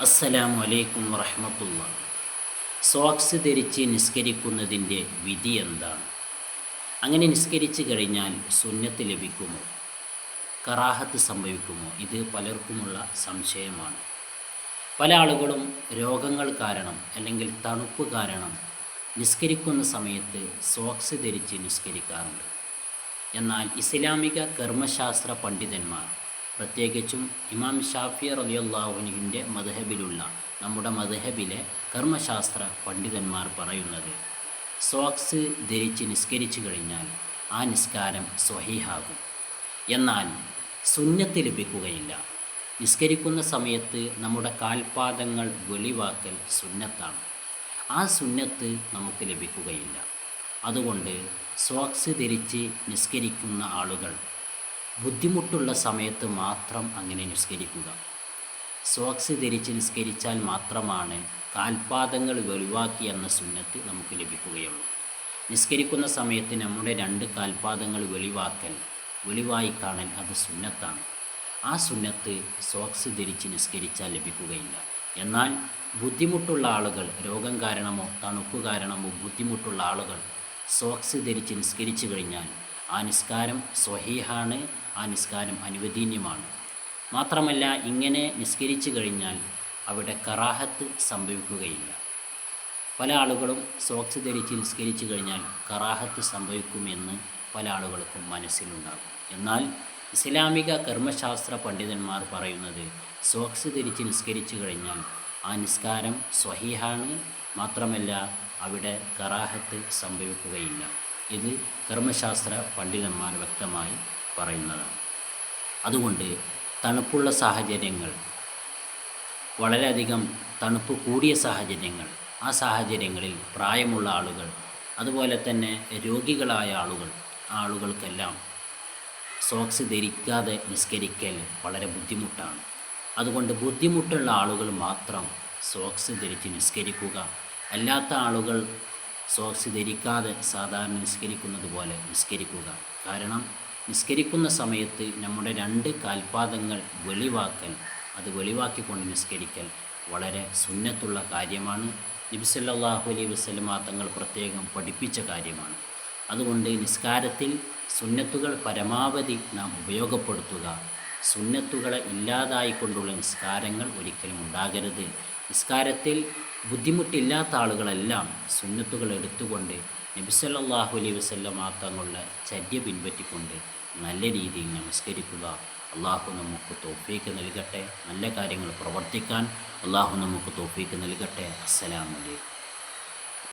അസ്സലാമു അലൈക്കും വറഹമത്തുള്ള സോക്സ് ധരിച്ച് നിസ്കരിക്കുന്നതിന്റെ വിധി എന്താണ്? അങ്ങനെ നിസ്കരിച്ചു കഴിഞ്ഞാൽ സുന്നത്ത് ലഭിക്കുമോ? കറാഹത്ത് സംഭവിക്കുമോ? ഇത് പലർക്കുമുള്ള സംശയമാണ്. പല ആളുകളും രോഗങ്ങൾ കാരണം അല്ലെങ്കിൽ തണുപ്പ് കാരണം നിസ്കരിക്കുന്ന സമയത്ത് സോക്സ് ധരിച്ച് നിസ്കരിക്കാറുണ്ട്. എന്നാൽ ഇസ്ലാമിക കർമ്മശാസ്ത്ര പണ്ഡിതന്മാർ പ്രത്യേകിച്ചും ഇമാം ഷാഫി റലിയുള്ളാഹുവിന്റെ മധഹബിലുള്ള നമ്മുടെ മധഹബിലെ കർമ്മശാസ്ത്ര പണ്ഡിതന്മാർ പറയുന്നത് സോക്സ് ധരിച്ച് നിസ്കരിച്ചു കഴിഞ്ഞാൽ ആ നിസ്കാരം സ്വഹീഹാകും. എന്നാൽ സുന്നത്ത് ലഭിക്കുകയില്ല. നിസ്കരിക്കുന്ന സമയത്ത് നമ്മുടെ കാൽപാദങ്ങൾ വെളിവാക്കൽ സുന്നത്താണ്. ആ സുന്നത്ത് നമുക്ക് ലഭിക്കുകയില്ല. അതുകൊണ്ട് സോക്സ് ധരിച്ച് നിസ്കരിക്കുന്ന ആളുകൾ ബുദ്ധിമുട്ടുള്ള സമയത്ത് മാത്രം അങ്ങനെ നിസ്കരിക്കുക. സോക്സ് ധരിച്ച് നിസ്കരിച്ചാൽ മാത്രമാണ് കാൽപാദങ്ങൾ വെളിവാക്കി എന്ന സുന്നത്ത് നമുക്ക് ലഭിക്കുകയുള്ളൂ. നിസ്കരിക്കുന്ന സമയത്ത് നമ്മുടെ രണ്ട് കാൽപാദങ്ങൾ വെളിവാക്കൽ വെളിവായി കാണൽ അത് സുന്നത്താണ്. ആ സുന്നത്ത് സോക്സ് ധരിച്ച് നിസ്കരിച്ചാൽ ലഭിക്കുകയില്ല. എന്നാൽ ബുദ്ധിമുട്ടുള്ള ആളുകൾ രോഗം കാരണമോ തണുപ്പ് കാരണമോ ബുദ്ധിമുട്ടുള്ള ആളുകൾ സോക്സ് ധരിച്ച് നിസ്കരിച്ചു കഴിഞ്ഞാൽ ആ നിസ്കാരം സ്വഹീഹാണ് ആ നിസ്കാരം അനുവദനീയമാണ്. മാത്രമല്ല ഇങ്ങനെ നിസ്കരിച്ചു കഴിഞ്ഞാൽ അവിടെ കറാഹത്ത് സംഭവിക്കുകയില്ല. പല ആളുകളും സോക്സ് ധരിച്ച് നിസ്കരിച്ചു കഴിഞ്ഞാൽ കറാഹത്ത് സംഭവിക്കുമെന്ന് പല ആളുകൾക്കും മനസ്സിലുണ്ടാകും. എന്നാൽ ഇസ്ലാമിക കർമ്മശാസ്ത്ര പണ്ഡിതന്മാർ പറയുന്നത് സോക്സ് ധരിച്ച് നിസ്കരിച്ചു കഴിഞ്ഞാൽ ആ നിസ്കാരം സ്വഹീഹാണ് മാത്രമല്ല അവിടെ കറാഹത്ത് സംഭവിക്കുകയില്ല. ഇത് കർമ്മശാസ്ത്ര പണ്ഡിതന്മാർ വ്യക്തമായി പറയുന്നതാണ് അതുകൊണ്ട് തണുപ്പുള്ള സാഹചര്യങ്ങൾ വളരെയധികം തണുപ്പ് കൂടിയ സാഹചര്യങ്ങൾ ആ സാഹചര്യങ്ങളിൽ പ്രായമുള്ള ആളുകൾ അതുപോലെ തന്നെ രോഗികളായ ആളുകൾ ആളുകൾക്കെല്ലാം സോക്സ് ധരിക്കാതെ നിസ്കരിക്കൽ വളരെ ബുദ്ധിമുട്ടാണ്. അതുകൊണ്ട് ബുദ്ധിമുട്ടുള്ള ആളുകൾ മാത്രം സോക്സ് ധരിച്ച് നിസ്കരിക്കുക. അല്ലാത്ത ആളുകൾ സോക്സ് ധരിക്കാതെ സാധാരണ നിസ്കരിക്കുന്നത് പോലെ നിസ്കരിക്കുക. കാരണം നിസ്കരിക്കുന്ന സമയത്ത് നമ്മുടെ രണ്ട് കാൽപാദങ്ങൾ വെളിവാക്കൽ അത് വെളിവാക്കിക്കൊണ്ട് നിസ്കരിക്കൽ വളരെ സുന്നത്തുള്ള കാര്യമാണ്. നബിസല്ലാഹു അലൈഹി വസ്ലമ തങ്ങൾ പ്രത്യേകം പഠിപ്പിച്ച കാര്യമാണ്. അതുകൊണ്ട് നിസ്കാരത്തിൽ സുന്നത്തുകൾ പരമാവധി നാം ഉപയോഗപ്പെടുത്തുക. സുന്നത്തുകളെ ഇല്ലാതായിക്കൊണ്ടുള്ള നിസ്കാരങ്ങൾ ഒരിക്കലും ഉണ്ടാകരുത്. നിസ്കാരത്തിൽ ബുദ്ധിമുട്ടില്ലാത്ത ആളുകളെല്ലാം സുന്നത്തുകൾ എടുത്തുകൊണ്ട് നബിസല്ലാഹു അലൈഹി വസ്ലം തങ്ങളുടെ ചര്യ പിൻപറ്റിക്കൊണ്ട് നല്ല രീതിയിൽ നമസ്കരിക്കുക. അള്ളാഹു നമുക്ക് തോഫീക്ക് നൽകട്ടെ. നല്ല കാര്യങ്ങൾ പ്രവർത്തിക്കാൻ അള്ളാഹു നമുക്ക് തോഫീക്ക് നൽകട്ടെ. അസ്സലാമലൈക്കും